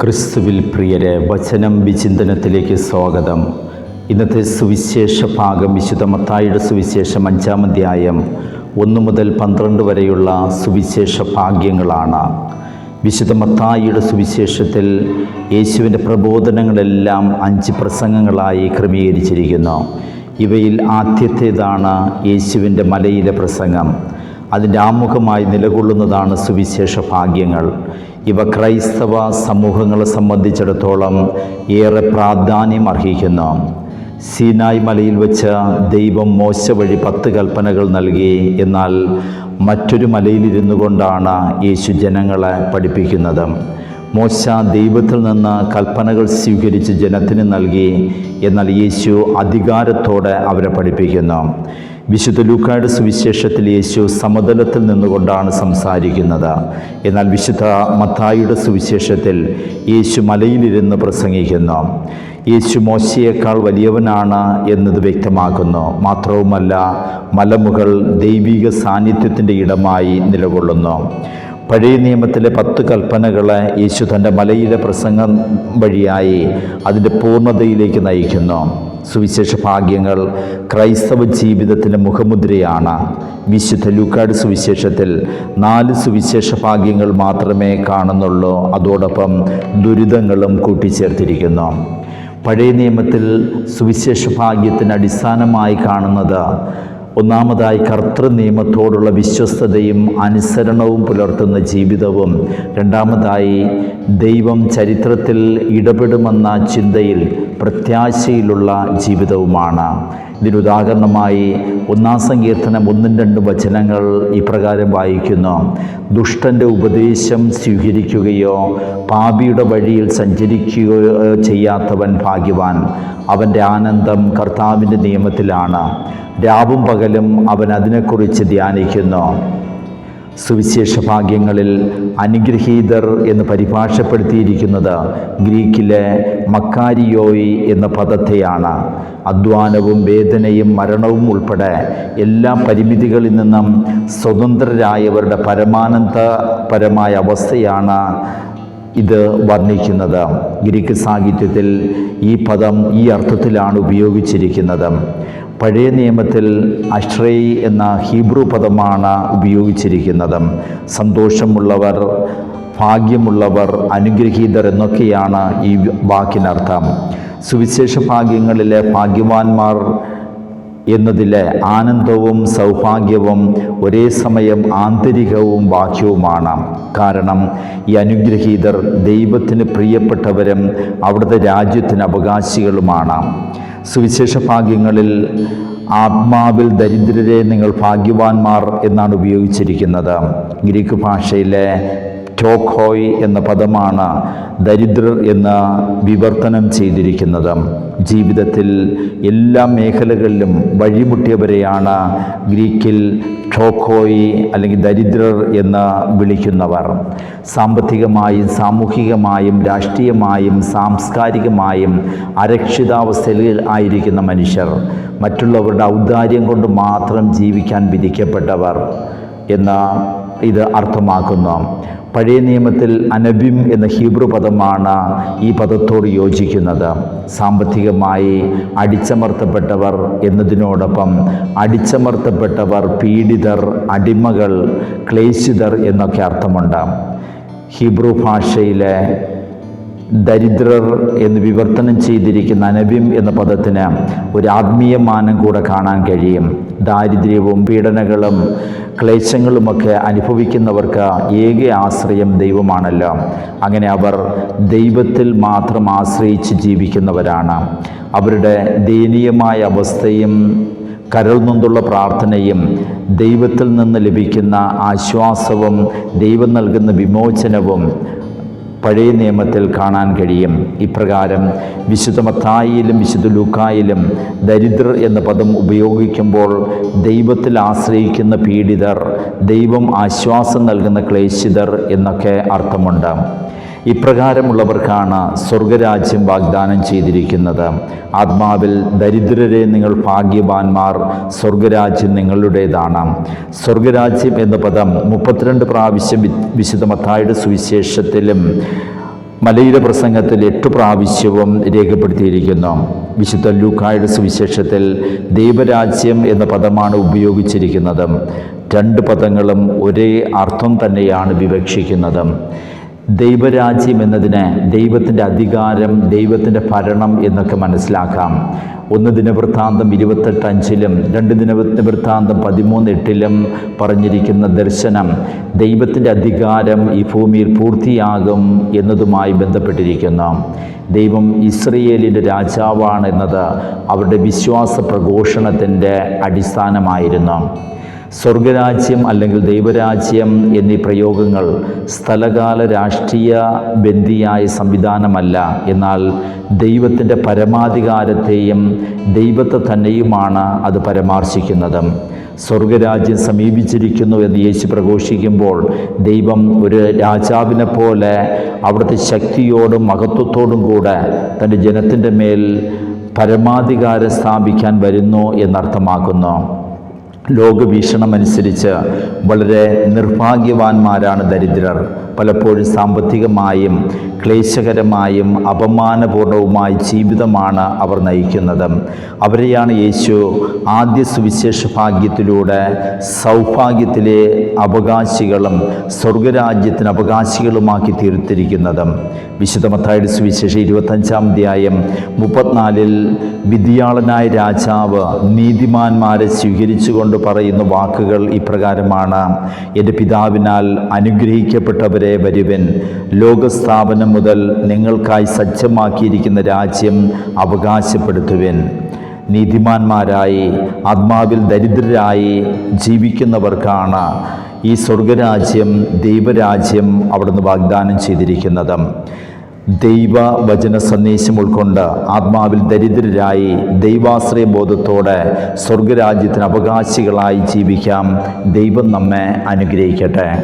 ക്രിസ്തുവിൽ പ്രിയരെ വചനം വിചിന്തനത്തിലേക്ക് സ്വാഗതം. ഇന്നത്തെ സുവിശേഷ ഭാഗം വിശുദ്ധ മത്തായിയുടെ സുവിശേഷം അഞ്ചാം അധ്യായം ഒന്ന് മുതൽ പന്ത്രണ്ട് വരെയുള്ള സുവിശേഷ ഭാഗ്യങ്ങളാണ്. വിശുദ്ധ മത്തായിയുടെ സുവിശേഷത്തിൽ യേശുവിന്റെ പ്രബോധനങ്ങളെല്ലാം അഞ്ച് പ്രസംഗങ്ങളായി ക്രമീകരിച്ചിരിക്കുന്നു. ഇവയിൽ ആദ്യത്തേതാണ് യേശുവിന്റെ മലയിലെ പ്രസംഗം. അതിന്റെ ആമുഖമായി നിലകൊള്ളുന്നതാണ് സുവിശേഷ ഭാഗ്യങ്ങൾ. ഇവ ക്രൈസ്തവ സമൂഹങ്ങളെ സംബന്ധിച്ചിടത്തോളം ഏറെ പ്രാധാന്യം അർഹിക്കുന്നു. സീനായ് മലയിൽ വെച്ച് ദൈവം മോശ വഴി പത്ത് കൽപ്പനകൾ നൽകി. എന്നാൽ മറ്റൊരു മലയിലിരുന്നു കൊണ്ടാണ് യേശു ജനങ്ങളെ പഠിപ്പിക്കുന്നത്. മോശ ദൈവത്തിൽ നിന്ന് കൽപ്പനകൾ സ്വീകരിച്ച് ജനത്തിന് നൽകി എന്നാൽ യേശു അധികാരത്തോടെ അവരെ പഠിപ്പിക്കുന്നു. വിശുദ്ധ ലൂക്കായുടെ സുവിശേഷത്തിൽ യേശു സമതലത്തിൽ നിന്നുകൊണ്ടാണ് സംസാരിക്കുന്നത്. എന്നാൽ വിശുദ്ധ മത്തായിയുടെ സുവിശേഷത്തിൽ യേശു മലയിലിരുന്ന് പ്രസംഗിക്കുന്നു. യേശു മോശയേക്കാൾ വലിയവനാണ് എന്നത് വ്യക്തമാക്കുന്നു. മാത്രവുമല്ല മലമുകൾ ദൈവിക സാന്നിധ്യത്തിന്റെ ഇടമായി നിലകൊള്ളുന്നു. പഴയ നിയമത്തിലെ പത്ത് കൽപ്പനകളെ യേശു തന്റെ മലയിലെ പ്രസംഗം വഴിയായി അതിന്റെ പൂർണതയിലേക്ക് നയിക്കുന്നു. സുവിശേഷ ഭാഗ്യങ്ങൾ ക്രൈസ്തവ ജീവിതത്തിന്റെ മുഖമുദ്രയാണ്. വിശുദ്ധ ലൂക്കാട് സുവിശേഷത്തിൽ നാല് സുവിശേഷ ഭാഗ്യങ്ങൾ മാത്രമേ കാണുന്നുള്ളൂ. അതോടൊപ്പം ദുരിതങ്ങളും കൂട്ടിച്ചേർത്തിരിക്കുന്നു. പഴയ നിയമത്തിൽ സുവിശേഷ ഭാഗ്യത്തിന് അടിസ്ഥാനമായി കാണുന്നത് ഒന്നാമതായി കർത്തൃ നിയമത്തോടുള്ള വിശ്വസ്തതയും അനുസരണവും പുലർത്തുന്ന ജീവിതവും. രണ്ടാമതായി ദൈവം ചരിത്രത്തിൽ ഇടപെടുമെന്ന ചിന്തയിൽ പ്രത്യാശയിലുള്ള ജീവിതവുമാണ്. ഇതിനുദാഹരണമായി ഒന്നാം സങ്കീർത്തനം ഒന്നും രണ്ടും വചനങ്ങൾ ഇപ്രകാരം വായിക്കുന്നു. ദുഷ്ടന്റെ ഉപദേശം സ്വീകരിക്കുകയോ പാപിയുടെ വഴിയിൽ സഞ്ചരിക്കുകയോ ചെയ്യാത്തവൻ ഭാഗ്യവാൻ. അവന്റെ ആനന്ദം കർത്താവിന്റെ നിയമത്തിലാണ്. രാവും പകലും അവൻ അതിനെക്കുറിച്ച് ധ്യാനിക്കുന്നു. സുവിശേഷ ഭാഗ്യങ്ങളിൽ അനുഗ്രഹീതർ എന്ന് പരിഭാഷപ്പെടുത്തിയിരിക്കുന്നത് ഗ്രീക്കിലെ മക്കാരിയോയി എന്ന പദത്തെയാണ്. അധ്വാനവും വേദനയും മരണവും ഉൾപ്പെടെ എല്ലാ പരിമിതികളിൽ നിന്നും സ്വതന്ത്രരായവരുടെ പരമാനന്ദപരമായ അവസ്ഥയാണ് ഇത് വർണിക്കുന്നത്. ഗ്രീക്ക് സാഹിത്യത്തിൽ ഈ പദം ഈ അർത്ഥത്തിലാണ് ഉപയോഗിച്ചിരിക്കുന്നത്. പഴയ നിയമത്തിൽ അഷ്രൈ എന്ന ഹീബ്രു പദമാണ് ഉപയോഗിച്ചിരിക്കുന്നത്. സന്തോഷമുള്ളവർ ഭാഗ്യമുള്ളവർ അനുഗ്രഹീതർ എന്നൊക്കെയാണ് ഈ വാക്കിനർത്ഥം. സുവിശേഷ ഭാഗ്യങ്ങളിലെ ഭാഗ്യവാന്മാർ എന്നതിലെ ആനന്ദവും സൗഭാഗ്യവും ഒരേ സമയം ആന്തരികവും ബാഹ്യവുമാണ്. കാരണം ഈ അനുഗ്രഹീതർ ദൈവത്തിന് പ്രിയപ്പെട്ടവരും അവിടുത്തെ രാജ്യത്തിന് അവകാശികളുമാണ്. സുവിശേഷ ഭാഗ്യങ്ങളിൽ ആത്മാവിൽ ദരിദ്രരെ നിങ്ങൾ ഭാഗ്യവാന്മാർ എന്നാണ് ഉപയോഗിച്ചിരിക്കുന്നത്. ഗ്രീക്ക് ഭാഷയിലെ ടോഖോയ് എന്ന പദമാണ് ദരിദ്രർ എന്ന് വിവർത്തനം ചെയ്തിരിക്കുന്നത്. ജീവിതത്തിൽ എല്ലാ മേഖലകളിലും വഴിമുട്ടിയവരെയാണ് ഗ്രീക്കിൽ ടോക്കോയി അല്ലെങ്കിൽ ദരിദ്രർ എന്ന് വിളിക്കുന്നവർ. സാമ്പത്തികമായും സാമൂഹികമായും രാഷ്ട്രീയമായും സാംസ്കാരികമായും അരക്ഷിതാവസ്ഥയിൽ ആയിരിക്കുന്ന മനുഷ്യർ. മറ്റുള്ളവരുടെ ഔദാര്യം കൊണ്ട് മാത്രം ജീവിക്കാൻ വിധിക്കപ്പെട്ടവർ എന്ന ഇത് അർത്ഥമാക്കുന്നു. പഴയ നിയമത്തിൽ അനബിം എന്ന ഹീബ്രു പദമാണ് ഈ പദത്തോട് യോജിക്കുന്നത്. സാമ്പത്തികമായി അടിച്ചമർത്തപ്പെട്ടവർ എന്നതിനോടൊപ്പം അടിച്ചമർത്തപ്പെട്ടവർ പീഡിതർ അടിമകൾ ക്ലേശിതർ എന്നൊക്കെ അർത്ഥമുണ്ട്. ഹീബ്രു ഭാഷയിലെ ദരിദ്രർ എന്ന് വിവർത്തനം ചെയ്തിരിക്കുന്ന അനബിം എന്ന പദത്തിന് ഒരു ആത്മീയ മാനം കൂടെ കാണാൻ കഴിയും. ദാരിദ്ര്യവും പീഡനങ്ങളും ക്ലേശങ്ങളുമൊക്കെ അനുഭവിക്കുന്നവർക്ക് ഏക ആശ്രയം ദൈവമാണല്ലോ. അങ്ങനെ അവർ ദൈവത്തിൽ മാത്രം ആശ്രയിച്ച് ജീവിക്കുന്നവരാണ്. അവരുടെ ദയനീയമായ അവസ്ഥയും കരൾ നിന്നുള്ള പ്രാർത്ഥനയും ദൈവത്തിൽ നിന്ന് ലഭിക്കുന്ന ആശ്വാസവും ദൈവം നൽകുന്ന വിമോചനവും പഴയ നിയമത്തിൽ കാണാൻ കഴിയും. ഇപ്രകാരം വിശുദ്ധ മത്തായിലും വിശുദ്ധ ലൂക്കായിലും ദരിദ്രർ എന്ന പദം ഉപയോഗിക്കുമ്പോൾ ദൈവത്തിൽ ആശ്രയിക്കുന്ന പീഡിതർ ദൈവം ആശ്വാസം നൽകുന്ന ക്ലേശിതർ എന്നൊക്കെ അർത്ഥമുണ്ട്. ഇപ്രകാരമുള്ളവർക്കാണ് സ്വർഗരാജ്യം വാഗ്ദാനം ചെയ്തിരിക്കുന്നത്. ആത്മാവിൽ ദരിദ്രരെ നിങ്ങൾ ഭാഗ്യവാന്മാർ സ്വർഗരാജ്യം നിങ്ങളുടേതാണ്. സ്വർഗരാജ്യം എന്ന പദം മുപ്പത്തിരണ്ട് പ്രാവശ്യം വിശുദ്ധ മത്തായുടെ സുവിശേഷത്തിലും മലയുടെ പ്രസംഗത്തിൽ എട്ട് പ്രാവശ്യവും രേഖപ്പെടുത്തിയിരിക്കുന്നു. വിശുദ്ധ ലൂക്കായുടെ സുവിശേഷത്തിൽ ദൈവരാജ്യം എന്ന പദമാണ് ഉപയോഗിച്ചിരിക്കുന്നത്. രണ്ട് പദങ്ങളും ഒരേ അർത്ഥം തന്നെയാണ് വിവക്ഷിക്കുന്നത്. ദൈവരാജ്യം എന്നതിന് ദൈവത്തിന്റെ അധികാരം ദൈവത്തിന്റെ ഭരണം എന്നൊക്കെ മനസ്സിലാക്കാം. ഒന്ന് ദിനവൃത്താന്തം ഇരുപത്തെട്ട് അഞ്ചിലും രണ്ട് ദിന ദിനവൃത്താന്തം പതിമൂന്ന് എട്ടിലും പറഞ്ഞിരിക്കുന്ന ദർശനം ദൈവത്തിന്റെ അധികാരം ഈ ഭൂമിയിൽ പൂർത്തിയാകും എന്നതുമായി ബന്ധപ്പെട്ടിരിക്കുന്നു. ദൈവം ഇസ്രയേലിന്റെ രാജാവാണ് എന്നത് അവരുടെ വിശ്വാസ പ്രഘോഷണത്തിന്റെ അടിസ്ഥാനമായിരുന്നു. സ്വർഗരാജ്യം അല്ലെങ്കിൽ ദൈവരാജ്യം എന്നീ പ്രയോഗങ്ങൾ സ്ഥലകാല രാഷ്ട്രീയ ബന്ധിയായ സംവിധാനമല്ല. എന്നാൽ ദൈവത്തിന്റെ പരമാധികാരത്തെയും ദൈവത്തെ തന്നെയുമാണ് അത് പരാമർശിക്കുന്നത്. സ്വർഗരാജ്യം സമീപിച്ചിരിക്കുന്നു എന്ന് യേശു പ്രഘോഷിക്കുമ്പോൾ ദൈവം ഒരു രാജാവിനെ പോലെ അവിടുത്തെ ശക്തിയോടും മഹത്വത്തോടും കൂടെ തന്റെ ജനത്തിന്റെ മേൽ പരമാധികാരം സ്ഥാപിക്കാൻ വരുന്നു എന്നർത്ഥമാക്കുന്നു. ലോകവീക്ഷണമനുസരിച്ച് വളരെ നിർഭാഗ്യവാന്മാരാണ് ദരിദ്രർ. പലപ്പോഴും സാമ്പത്തികമായും ക്ലേശകരമായും അപമാനപൂർണവുമായ ജീവിതമാണ് അവർ നയിക്കുന്നത്. അവരെയാണ് യേശു ആദ്യ സുവിശേഷ ഭാഗ്യത്തിലൂടെ സൗഭാഗ്യത്തിലെ അവകാശികളും സ്വർഗരാജ്യത്തിന് അവകാശികളുമാക്കി തീർത്തിരിക്കുന്നത്. വിശുദ്ധ മത്തായുടെ സുവിശേഷം ഇരുപത്തഞ്ചാം അധ്യായം മുപ്പത്തിനാലിൽ വിധിയാളനായ രാജാവ് നീതിമാന്മാരെ സ്വീകരിച്ചുകൊണ്ട് പറയുന്ന വാക്കുകൾ ഇപ്രകാരമാണ്. എന്റെ പിതാവിനാൽ അനുഗ്രഹിക്കപ്പെട്ടവരെ വരുവൻ ലോകസ്ഥാപനം മുതൽ നിങ്ങൾക്കായി സജ്ജമാക്കിയിരിക്കുന്ന രാജ്യം അവകാശപ്പെടുത്തുവൻ. നീതിമാന്മാരായി ആത്മാവിൽ ദരിദ്രരായി ജീവിക്കുന്നവർക്കാണ് ഈ സ്വർഗരാജ്യം ദൈവരാജ്യം അവിടുന്ന് വാഗ്ദാനം ചെയ്തിരിക്കുന്നത്. ദൈവ വചന സന്ദേശം ഉൾക്കൊണ്ട് ആത്മാവിൽ ദരിദ്രരായി ദൈവാശ്രയ ബോധത്തോടെ സ്വർഗരാജ്യത്തിന് അവകാശികളായി ജീവിക്കാം ദൈവം നമ്മെ അനുഗ്രഹിക്കട്ടെ.